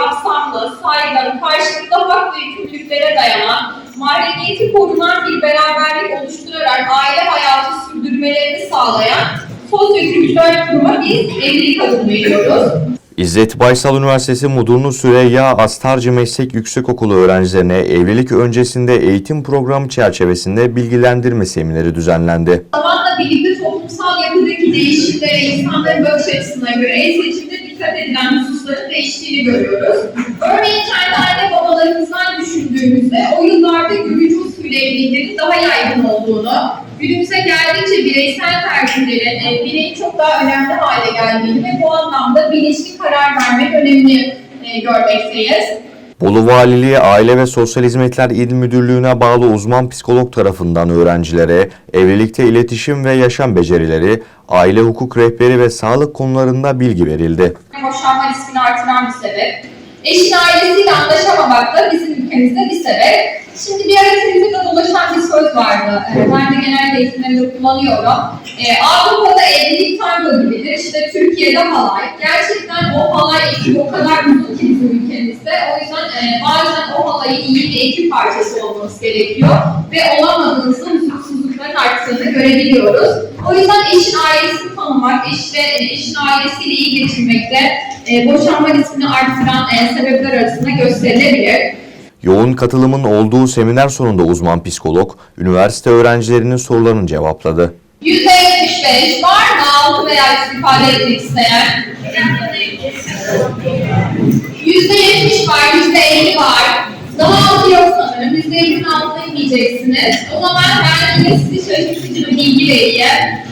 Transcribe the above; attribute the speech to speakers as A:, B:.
A: kapsamlı, saygın, karşılıklı hak ve yükümlülüklere dayanan, mahremiyeti korunan bir beraberlik oluşturarak aile hayatı sürdürmelerini sağlayan sosyo-kültürel kuruma biz evlilik adını veriyoruz.
B: İzzet Baysal Üniversitesi Mudurnu Süreyya Astarcı Meslek Yüksekokulu öğrencilerine evlilik öncesinde eğitim programı çerçevesinde bilgilendirme semineri düzenlendi.
A: Zamanla birlikte toplumsal yapıdaki değişimlere, insanların bakış açısına göre el seçimde dikkat edilen hususların değiştiğini görüyoruz. Örneğin kendi anne babalarımızdan düşündüğümüzde o yıllarda görücü usulü evliliklerin daha yaygın olduğunu, günümüze geldikçe bireysel tercihlerin e, bireyin çok daha önemli hale geldiğini ve bu anlamda bilinçli karar vermek önemli e, görmekteyiz.
B: Bolu Valiliği Aile ve Sosyal Hizmetler İl Müdürlüğü'ne bağlı uzman psikolog tarafından öğrencilere evlilikte iletişim ve yaşam becerileri, aile hukuk rehberi ve sağlık konularında bilgi verildi.
A: boşanma riskini artıran bir sebep. Eşin ailesiyle anlaşamamak da bizim ülkemizde bir sebep. Şimdi bir ara Twitter'da dolaşan bir söz vardı. Ee, Ben de genelde eğitimlerimde kullanıyorum. Ee, Avrupa'da evlilik tango gibidir. İşte Türkiye'de halay. Gerçekten o halay ekibi o kadar uzun ki bizim ülkemizde. O yüzden e, bazen o halayın iyi bir ekip parçası olması gerekiyor. Ve olamadığınızda huzursuzlukların arttığını görebiliyoruz. O yüzden eşin ailesini tanımak, işte e, eşin ailesiyle iyi geçirmekte e, boşanma riskini artıran e, sebepler arasında gösterilebilir.
B: Yoğun katılımın olduğu seminer sonunda uzman psikolog, üniversite öğrencilerinin sorularını cevapladı.
A: %75 var mı altı veya ifade etmek isteyen? %70 var, %50 var. Daha altı yok sanırım. %50'nin altına inmeyeceksiniz. O zaman ben yine size şaşırtıcı bir bilgi vereyim.